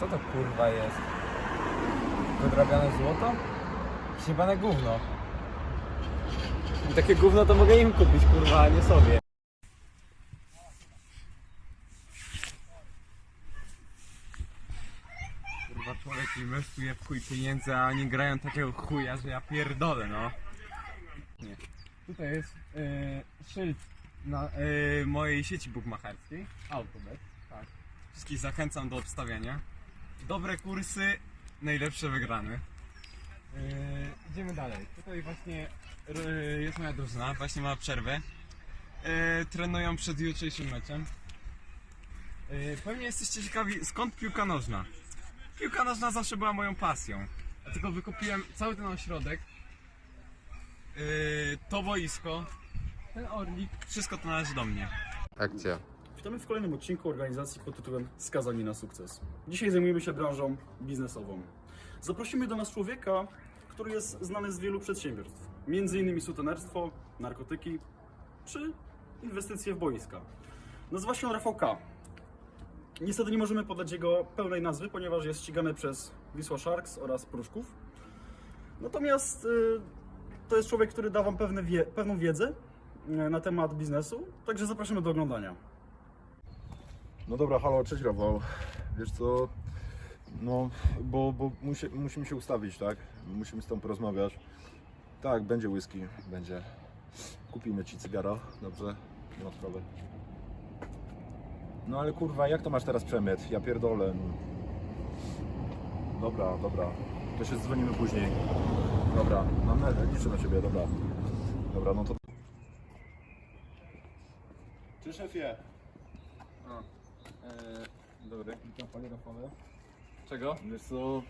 Co to kurwa jest? Wydrabiane złoto? Siebane gówno. Takie gówno to mogę im kupić, kurwa, a nie sobie. Kurwa, człowiek inwestuje w chuj pieniędzy, a oni grają takiego chuja, że ja pierdolę, no. Nie. Tutaj jest e, szyld na e, mojej sieci bukmacherskiej, Autobet, tak. Wszystkich zachęcam do obstawiania. Dobre kursy, najlepsze wygrane. Yy, idziemy dalej. Tutaj właśnie yy, jest moja drużyna, właśnie ma przerwę. Yy, trenują przed jutrzejszym meczem. Yy, pewnie jesteście ciekawi, skąd piłka nożna. Piłka nożna zawsze była moją pasją. Dlatego wykupiłem cały ten ośrodek, yy, to boisko, ten orlik, wszystko to należy do mnie. Akcja. Witamy w kolejnym odcinku organizacji pod tytułem Skazani na sukces. Dzisiaj zajmujemy się branżą biznesową. Zaprosimy do nas człowieka, który jest znany z wielu przedsiębiorstw, innymi sutenerstwo, narkotyki czy inwestycje w boiska. Nazywa się Rafał K. Niestety nie możemy podać jego pełnej nazwy, ponieważ jest ścigany przez Wisła Sharks oraz Pruszków. Natomiast y, to jest człowiek, który da Wam wie, pewną wiedzę y, na temat biznesu, także zapraszamy do oglądania. No dobra, halo, cześć Rafał. Wiesz co, no, bo, bo musi, musimy się ustawić, tak? Musimy z tą porozmawiać. Tak, będzie whisky, będzie. Kupimy ci cygara, dobrze? Sprawy. No ale kurwa, jak to masz teraz przemyt? Ja pierdolę. no. Dobra, dobra. To się dzwonimy później. Dobra, mam na, liczę na ciebie, dobra. Dobra, no to... Cześć szefie. Dobry. Witam panie Rafale. Czego? Wiesz co,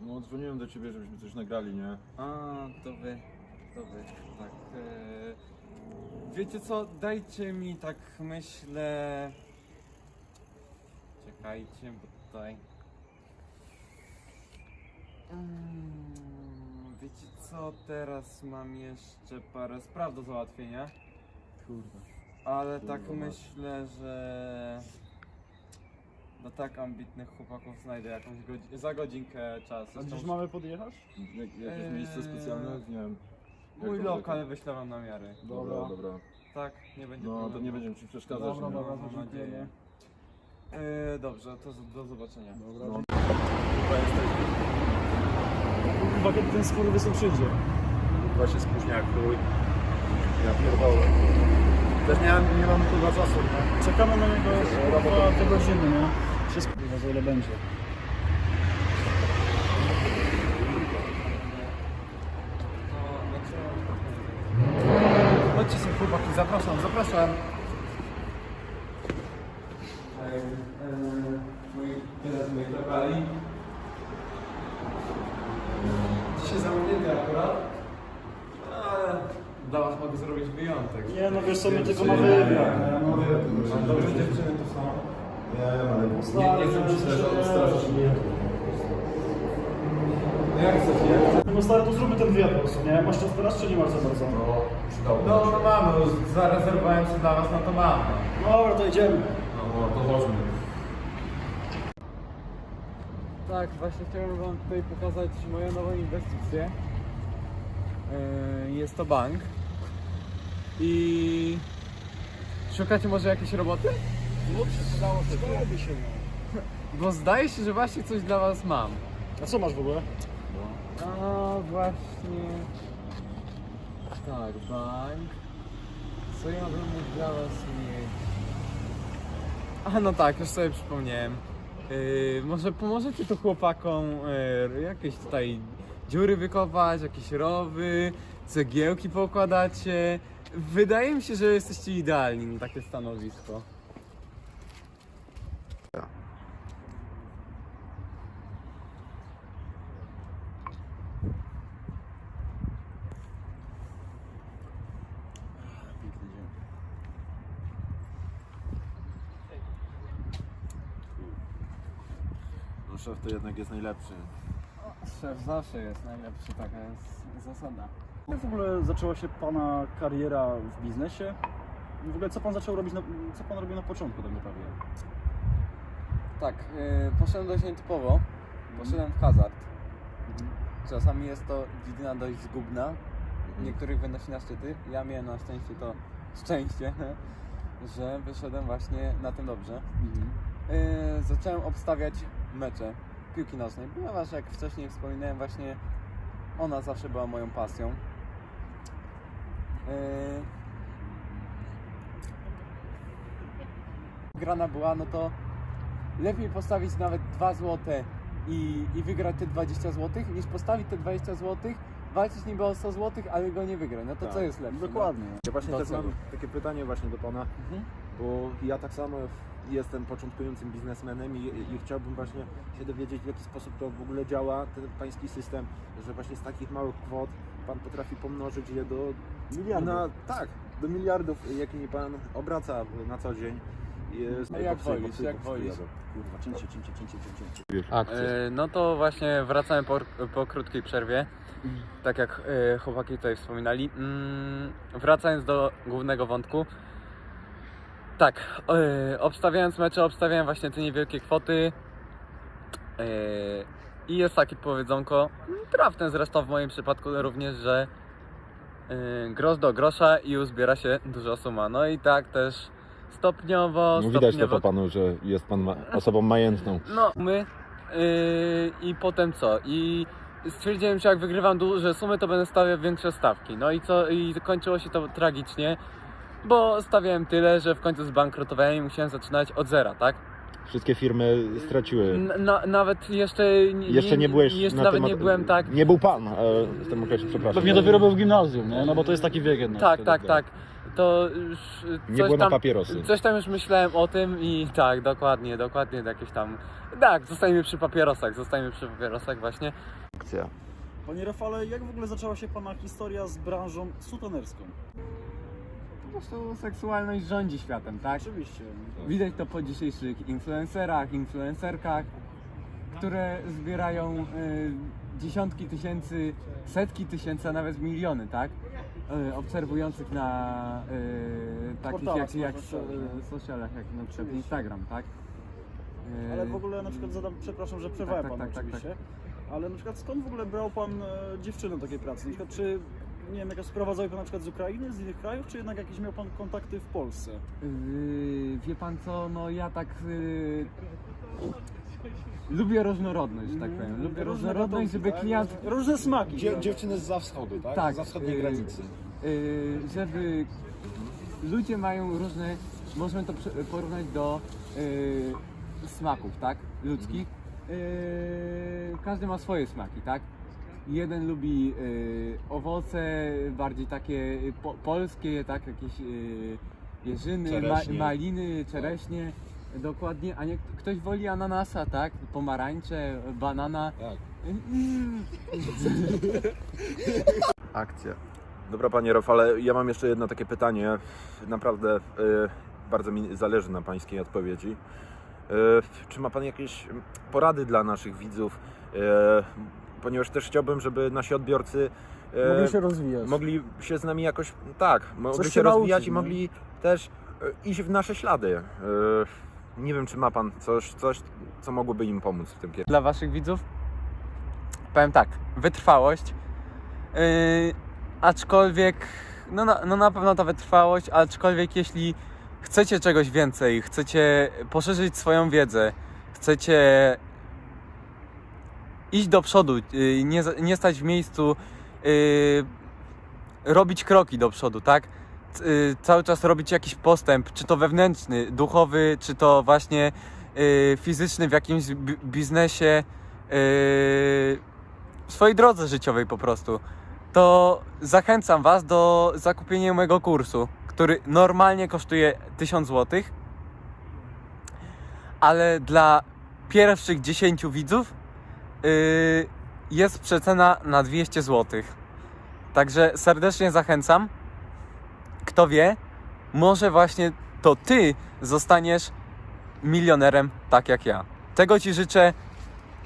no dzwoniłem do ciebie, żebyśmy coś nagrali, nie? A, to wy, to wy, tak. e, wiecie co, dajcie mi tak myślę... Czekajcie, bo tutaj... Mm, wiecie co, teraz mam jeszcze parę spraw do załatwienia, Kurde. Ale tak Kurwa, masz. myślę, że... Do tak ambitnych chłopaków znajdę jakąś godzinę, za godzinkę czasu. A gdzieś mamy podjechać? Jak, jakieś Eee, miejsce specjalne? Nie wiem. Jak Mój to lokal daleko? wyślę wam namiary. Dobra, dobra. Tak, nie będzie No to problemu. nie będziemy ci przeszkadzać. Dobra, nie? dobra. Mam nadzieję. E, dobrze, to z- do zobaczenia. Dobra. No. Kurwa, kiedy ten skurwysyn przyjdzie? Chyba się spóźnia jak chuj. Ja pierdolę. Też nie, mam- nie mamy chyba czasu, nie? Czekamy na niego kurwa dwie godziny, nie? Wszystko kurwa, za ile będzie. Chodźcie się chłopaki, zapraszam, zapraszam. Teraz moich lokali. Dzisiaj zamknięty akurat. Dla was mogę zrobić wyjątek. Nie no wiesz co, my tylko na wywiad, nie? No Dobrze dziewczyny to są. Nie, ale Nie, nie chcę strażyć Jak chcecie? No stary, to zróbmy ten wywiad po prostu, nie? Masz czas teraz, czy nie masz za bardzo? No, przydałoby No, no mamy, zarezerwowałem się dla was, no to mam. Dobra, to idziemy. No, no, to chodźmy. Tak, właśnie chciałem wam tutaj pokazać moją nową inwestycję. Yy, Jest to bank. I szukacie może jakiejś roboty? No, przydało się. Przydałoby się, no. Bo zdaje się, że właśnie coś dla was mam. A co masz w ogóle? A właśnie. Tak, bank. Co ja bym mógł dla was mieć? A no tak, już sobie przypomniałem. Yy, może pomożecie tu chłopakom yy, jakieś tutaj dziury wykopać, jakieś rowy, cegiełki pokładacie. Wydaje mi się, że jesteście idealni na takie stanowisko. No szef to jednak jest najlepszy. Szef zawsze jest najlepszy, taka jest zasada. Jak w ogóle zaczęła się Pana kariera w biznesie? W ogóle co Pan zaczął robić, na, co Pan robił na początku tak naprawdę? tak, yy, poszedłem dość nietypowo. Poszedłem w hazard. Czasami jest to dziedzina dość zgubna. Niektórych wynosi na szczyty. Ja miałem na szczęście to szczęście, że wyszedłem właśnie na tym dobrze. Yy, zacząłem obstawiać mecze piłki nożnej, ponieważ jak wcześniej wspominałem właśnie ona zawsze była moją pasją. Yy, grana była, no to lepiej postawić nawet 2 złote i, i wygrać te 20 zł, niż postawić te 20 zł, walczyć niby o 100 zł, ale go nie wygrać. No to Tak, co jest lepsze? Dokładnie. Ja właśnie Do też mam takie pytanie właśnie do Pana, No? Mhm. Bo ja tak samo jestem początkującym biznesmenem i, i chciałbym właśnie się dowiedzieć w jaki sposób to w ogóle działa, ten Pański system, że właśnie z takich małych kwot Pan potrafi pomnożyć je do Miliardów. Na, tak, do miliardów, jakimi Pan obraca na co dzień. Jest, A jak wolisz, jak wolisz. Kurwa, cięcie, cięcie, cięcie, cięcie. E, No to właśnie wracamy po, po krótkiej przerwie. Tak jak e, chłopaki tutaj wspominali. Mm, wracając do głównego wątku. Tak, e, obstawiając mecze, obstawiałem właśnie te niewielkie kwoty. E, I jest takie powiedzonko, trafne zresztą w moim przypadku również, że e, grosz do grosza i uzbiera się duża suma. No i tak też stopniowo, No widać to stopniowo po Panu, że jest Pan ma- osobą majętną. no, my yy, i potem co? I stwierdziłem, że jak wygrywam duże sumy, to będę stawiał większe stawki. No i co? I kończyło się to tragicznie, bo stawiałem tyle, że w końcu zbankrutowałem i musiałem zaczynać od zera, tak? Wszystkie firmy straciły. Na, nawet jeszcze nie, Jeszcze nie byłeś jeszcze na nawet tym, nie byłem tak. Nie był Pan e, w tym okresie, przepraszam. Pewnie dopiero był w gimnazjum, nie? No bo to jest taki wiek jednak. Tak, wtedy. tak, tak. To już Nie coś było na tam, papierosy. Coś tam już myślałem o tym i tak, dokładnie, dokładnie jakieś tam. Tak, zostajemy przy papierosach, zostajemy przy papierosach właśnie. Akcja. Panie Rafale, jak w ogóle zaczęła się Pana historia z branżą sutenerską? Po prostu seksualność rządzi światem, tak? Oczywiście. Widać to po dzisiejszych influencerach, influencerkach, które zbierają y, dziesiątki tysięcy, setki tysięcy, a nawet miliony, tak? Y, obserwujących na y, takich Portalach jak, jak społecznościowych, so, socialach, jak na przykład Instagram, tak? Y, Ale w ogóle na przykład zadam, przepraszam, że przerwałem tak, Pan tak, tak, oczywiście, ale na przykład skąd w ogóle brał Pan e, do takiej pracy? Na przykład czy, nie wiem, jakaś sprowadzały Pan na przykład z Ukrainy, z innych krajów, czy jednak jakieś miał Pan kontakty w Polsce? Yy, wie pan co, no ja tak yy, lubię różnorodność, że tak powiem. Lubię Różne różnorodność, gatunki, żeby tak? klient Różne smaki. Dzie- tak? dziewczyny z za wschodu, tak? Tak, Za wschodniej yy, granicy. yy, żeby ludzie mają różne, możemy to prze- porównać do yy, smaków, tak, ludzkich. Yy, każdy ma swoje smaki, tak. Jeden lubi yy, owoce bardziej takie po, polskie, tak, jakieś yy, jeżyny, ma, Czereśnie. maliny, czereśnie. Dokładnie, a nie, ktoś woli ananasa, tak? Pomarańcze, banana. Tak. Akcja. Dobra panie Rafale, ja mam jeszcze jedno takie pytanie. Naprawdę y, bardzo mi zależy na pańskiej odpowiedzi. Y, czy ma pan jakieś porady dla naszych widzów? Y, ponieważ też chciałbym, żeby nasi odbiorcy y, Mogli się rozwijać. mogli się z nami jakoś, tak, mogli się się rozwijać nauczyć, i no. mogli też y, iść w nasze ślady. Y, nie wiem, czy ma pan coś, coś, co mogłoby im pomóc w tym kierunku. Dla waszych widzów powiem tak, wytrwałość. Yy, aczkolwiek, no na, no na pewno ta wytrwałość, aczkolwiek jeśli chcecie czegoś więcej, chcecie poszerzyć swoją wiedzę, chcecie iść do przodu, yy, nie, nie stać w miejscu, yy, robić kroki do przodu, tak? Yy, cały czas robić jakiś postęp, czy to wewnętrzny, duchowy, czy to właśnie fizyczny w jakimś bi- biznesie, w swojej drodze życiowej po prostu, to zachęcam Was do zakupienia mojego kursu, który normalnie kosztuje 1000 zł, ale dla pierwszych 10 widzów yy, jest przecena na 200 zł. Także serdecznie zachęcam. Kto wie, może właśnie to Ty zostaniesz milionerem tak jak ja. Tego Ci życzę.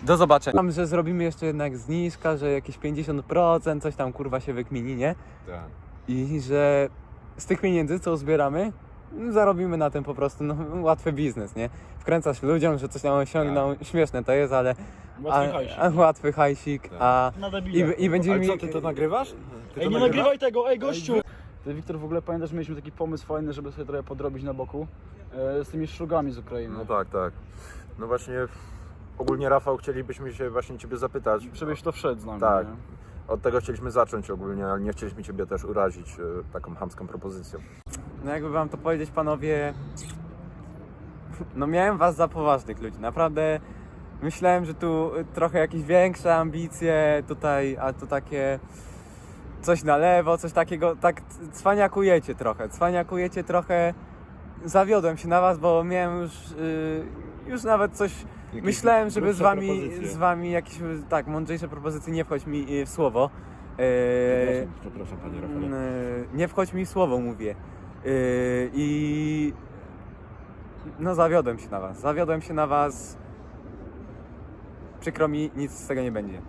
Do zobaczenia. Mam, że zrobimy jeszcze jednak zniżka, że jakieś 50%, coś tam kurwa się wykmini, nie? Tak. I że z tych pieniędzy, co zbieramy, zarobimy na tym po prostu no, łatwy biznes, nie? Wkręcasz ludziom, że coś tam osiągną, śmieszne to jest, ale Łatwy a, hajsik. a, łatwy hajsik, a Na i, debile. i będziemy Ale co, mieli- ty to nagrywasz? Ty Ej, to nie nagrywaj tego, ej gościu! Ty Wiktor, w ogóle pamiętasz, mieliśmy taki pomysł fajny, żeby sobie trochę podrobić na boku e, z tymi szrugami z Ukrainy. No tak, tak. No właśnie, ogólnie Rafał, chcielibyśmy się właśnie Ciebie zapytać. Żebyś to wszedł z nami. Tak. nie? Od tego chcieliśmy zacząć ogólnie, ale nie chcieliśmy Ciebie też urazić e, taką hamską propozycją. No jakby wam to powiedzieć, panowie, no miałem was za poważnych ludzi, naprawdę myślałem, że tu trochę jakieś większe ambicje tutaj, a tu takie coś na lewo, coś takiego, tak cwaniakujecie trochę, cwaniakujecie trochę, zawiodłem się na was, bo miałem już, y, już nawet coś, myślałem, żeby z wami, propozycje. z wami jakieś, tak, mądrzejsze propozycje, nie wchodź mi y, w słowo, y, Przepraszam, Panie Rafale. Nie wchodź mi w słowo, mówię. Yy, I no zawiodłem się na was. Zawiodłem się na was. Przykro mi, nic z tego nie będzie.